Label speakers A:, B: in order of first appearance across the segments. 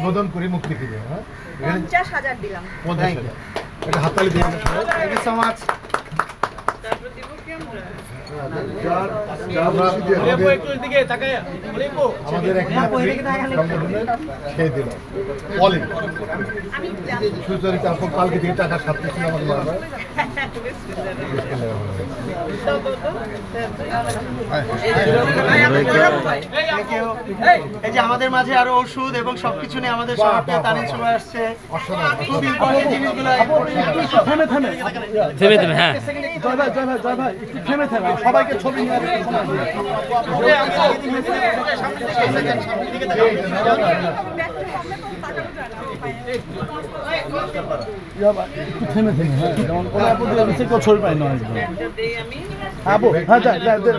A: উদ্বোধন করি মুক্তি কিনে হ্যাঁ?
B: পঞ্চাশ হাজার দিলাম।
A: পঞ্চাশ হাজার। হাততালি দিয়ে দিন।
C: থ্যাংক ইউ সো মাচ
A: আমরা আমাদের- দিল সুচরিতা আপু কালকে থেকে টাকা আমার
C: এই যে আমাদের মাঝে আরও ওষুধ এবং সবকিছু নিয়ে আমাদের সমাপ্তি তারিখ চলে আসছে। খুব ইম্পর্টেন্ট জিনিসগুলো
D: থেমে থেমে।
E: হ্যাঁ।
D: জয় ভাই জয় ভাই জয় ভাই একটু থেমে থেমে, সবাইকে ছবি নিয়ে একটু থেমে হ্যাঁ কোনো ছবি আবু হ্যাঁ যা যা, দে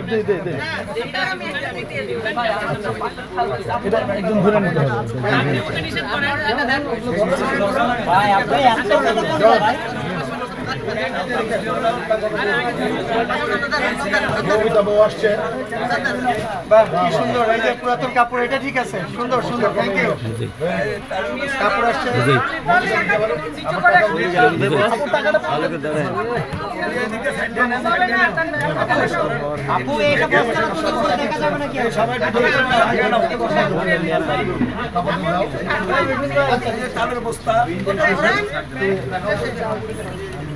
D: ধরে
A: আসছে।
C: বাহ কি সুন্দর। এই যে পুরাতন কাপড় এটা ঠিক আছে। সুন্দর সুন্দর। থ্যাংক ইউ কাপড় আসছে। আপু এটা দেখা যাবে নাকি? সবাই